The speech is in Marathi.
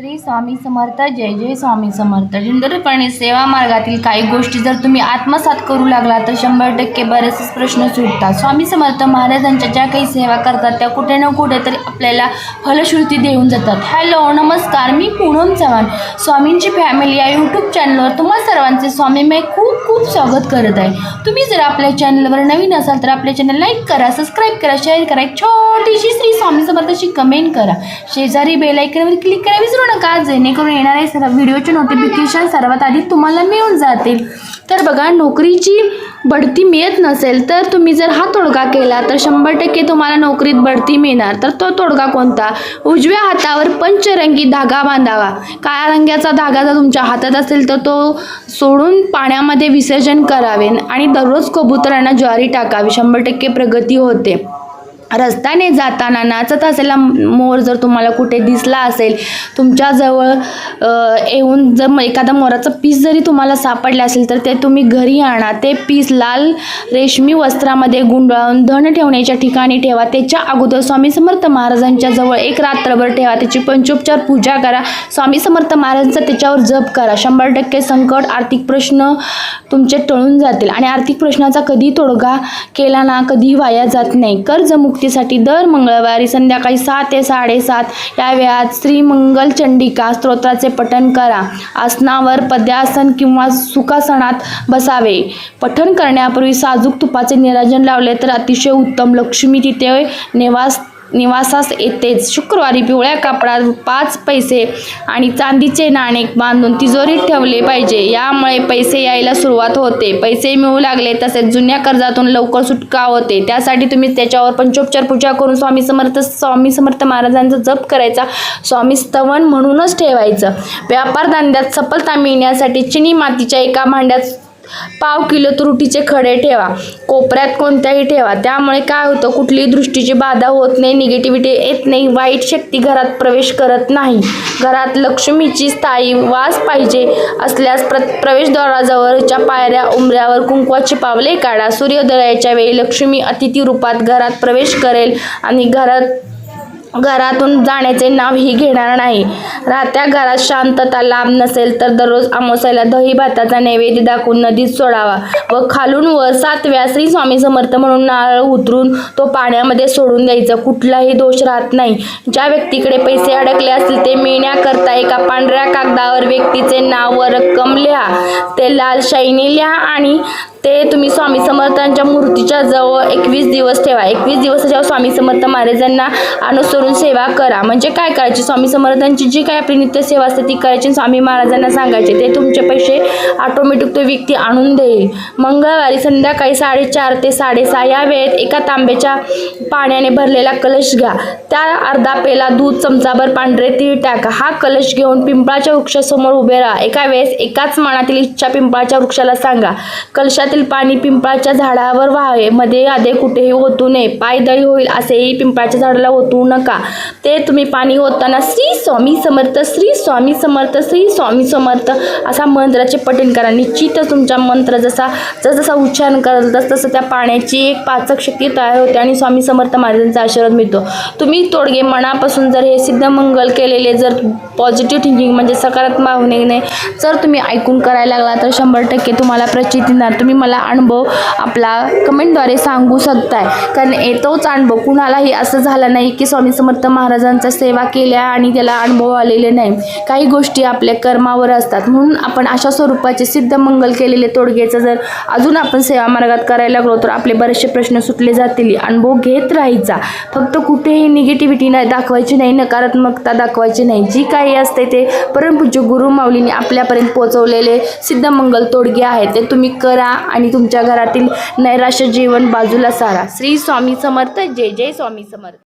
श्री स्वामी समर्थ जय जय स्वामी समर्थ. सुंदरपणे सेवा मार्गातील काही गोष्टी जर तुम्ही आत्मसात करू लागला तर शंभर टक्के बरेचसेच प्रश्न सुटतात. स्वामी समर्थ महाराजांच्या ज्या काही सेवा करतात त्या कुठे ना कुठे तरी आपल्याला फलश्रुती देऊन जातात. हॅलो नमस्कार. मी पूनम चव्हाण. स्वामींची फॅमिली या यूट्यूब चॅनलवर तुम्हा सर्वांचे स्वामी मी खूप खूप स्वागत करत आहे. तुम्ही जर आपल्या चॅनलवर नवीन असाल तर आपल्या चॅनल लाईक करा सबस्क्राईब करा शेअर करा. एक छोटीशी श्री स्वामी समर्थाची कमेंट करा. शेजारी बेलायकनवर क्लिक करा विसरू नका जेणेकरून येणारे सर्व व्हिडिओचे नोटिफिकेशन सर्वात आधी तुम्हाला मिळून जातील. तर बघा नोकरीची बढती मिळत नसेल तर तुम्ही जर हा तोडगा केला तर शंभर टक्के तुम्हाला नोकरीत बढती मिळणार. तर तो तोडगा कोणता? उजव्या हातावर पंचरंगी धागा बांधावा. काळ्या रंगाचा धागा जर तुमच्या हातात असेल तर तो सोडून पाण्यामध्ये विस विसर्जन करावे आणि दररोज कबुतरांना ज्वारी टाकावी शंभर टक्के प्रगती होते. रस्त्याने जाताना नाचत असलेला मोर जर तुम्हाला कुठे दिसला असेल तुमच्याजवळ येऊन जर म- एखादा मोराचं पीस जरी तुम्हाला सापडलं असेल तर ते तुम्ही घरी आणा. ते पीस लाल रेशमी वस्त्रामध्ये गुंडाळून धन ठेवण्याच्या ठिकाणी ठेवा. त्याच्या अगोदर स्वामी समर्थ महाराजांच्या जवळ एक रात्रभर ठेवा. त्याची पंचोपचार पूजा करा. स्वामी समर्थ महाराजांचा त्याच्यावर जप करा. शंभर टक्के संकट आर्थिक प्रश्न तुमचे टळून जातील. आणि आर्थिक प्रश्नाचा कधी तोडगा केला ना कधी वाया जात नाही. कर्जमुक्त मुक्तीसाठी दर मंगळवारी संध्याकाळी सात ते साडेसात या वेळात श्रीमंगल चंडिका स्तोत्राचे पठण करा. आसनावर पद्यासन किंवा सुखासनात बसावे. पठण करण्यापूर्वी साजूक तुपाचे निराजन लावले तर अतिशय उत्तम. लक्ष्मी तिथे निवास निवासास येतेच. शुक्रवारी पिवळ्या कापडात पाच पैसे आणि चांदीचे नाणे बांधून तिजोरीत ठेवले पाहिजे. यामुळे पैसे यायला सुरुवात होते. पैसे मिळू लागले तसेच जुन्या कर्जातून लवकर सुटका होते. त्यासाठी तुम्ही त्याच्यावर पंचोपचार पूजा करून स्वामी समर्थ स्वामी समर्थ महाराजांचा जप करायचा. स्वामी स्तवन म्हणूनच ठेवायचं. व्यापार धंद्यात सफलता मिळण्यासाठी चिनी मातीच्या एका भांड्यात पाव किलो त्रुटीचे खडे ठेवा. कोपऱ्यात कोणत्याही ठेवा. त्यामुळे काय होतं कुठलीही दृष्टीची बाधा होत नाही निगेटिव्हिटी येत नाही वाईट शक्ती घरात प्रवेश करत नाही. घरात लक्ष्मीची स्थायी वास पाहिजे असल्यास प्र प्रवेशद्वाराजवळच्या पायऱ्या उंबऱ्यावर कुंकवाची पावले काढा. सूर्योदयाच्या वेळी लक्ष्मी अतिथी रूपात घरात प्रवेश करेल आणि घरात घरातून जाण्याचे नाव ही घेणार नाही. राहत्या घरात शांतता लाभ नसेल तर दररोज अमावस्याला दही भाताचा नैवेद्य दाखवून नदीत सोडावा व खालून व सातव्या श्री स्वामी समर्थ म्हणून नारळ उतरून तो पाण्यामध्ये सोडून द्यायचं. कुठलाही दोष राहत नाही. ज्या व्यक्तीकडे पैसे अडकले असतील ते मिळण्याकरता एका पांढऱ्या कागदावर व्यक्तीचे नाव व रक्कम लिहा. ते लाल शाईने लिहा आणि ते तुम्ही स्वामी समर्थांच्या मूर्तीच्या जवळ एकवीस दिवस ठेवा. एकवीस दिवसाच्या स्वामी समर्थ महाराजांना अनुसरून सेवा करा. म्हणजे काय करायची? स्वामी समर्थांची जी काय आपली नित्य सेवा असते ती करायची आणि स्वामी महाराजांना सांगायचे. ते तुमचे पैसे ऑटोमॅटिक तो व्यक्ती आणून देईल. मंगळवारी संध्याकाळी साडेचार ते साडेसहा या वेळेत एका तांब्याच्या पाण्याने भरलेला कलश घ्या. त्या अर्धा पेला दूध चमचाभर पांढरे तीळ टाका. हा कलश घेऊन पिंपळाच्या वृक्षासमोर उभे राहा. एका वेळेस एकाच मनातील इच्छा पिंपळाच्या वृक्षाला सांगा. कलशातील पाणी पिंपळाच्या झाडावर व्हावे. मध्ये आधे कुठेही ओतू नये. पायदळी होईल असेही पिंपळाच्या झाडाला ओतू नका. ते तुम्ही पाणी ओतताना श्री स्वामी समर्थ श्री स्वामी समर्थ श्री स्वामी समर्थ असा मंत्राचे पठण करा निश्चितच तुमचा मंत्र जसा जसजसा उच्चारण कराल तस तसं त्या पाण्याची एक पाचक शक्ती तयार होते आणि स्वामी समर्थ महाराजांचा आशीर्वाद मिळतो. तुम्ही तोडगे मनापासून जर हे सिद्धमंगल केलेले जर पॉझिटिव्ह थिंकिंग म्हणजे सकारात्मक होणे जर तुम्ही ऐकून करायला लागला तर शंभर टक्के तुम्हाला प्रचिती येणार. तुम्ही मला अनुभव आपला कमेंटद्वारे सांगू शकताय. कारण येतोच अनुभव कुणालाही असं झालं नाही की स्वामी समर्थ महाराजांचा सेवा केल्या आणि त्याला अनुभव आलेले नाही. काही गोष्टी आपल्या कर्मावर असतात. म्हणून आपण अशा स्वरूपाचे जे सिद्ध मंगल केलेले तोडगेचं जर अजून आपण सेवा मार्गात करायला लागलो तर आपले बरेचसे प्रश्न सुटले जातील. अनुभव घेत राहायचा. फक्त कुठेही निगेटिव्हिटी नाही दाखवायची नाही नकारात्मकता दाखवायची नाही. जी काही असते ते परमपूज्य गुरु माऊलीने आपल्यापर्यंत पोहोचवलेले सिद्धमंगल तोडगे आहेत. ते तुम्ही करा आणि तुमच्या घरातील नैराश्य जीवन बाजूला सारा. श्री स्वामी समर्थ. जय जय स्वामी समर्थ.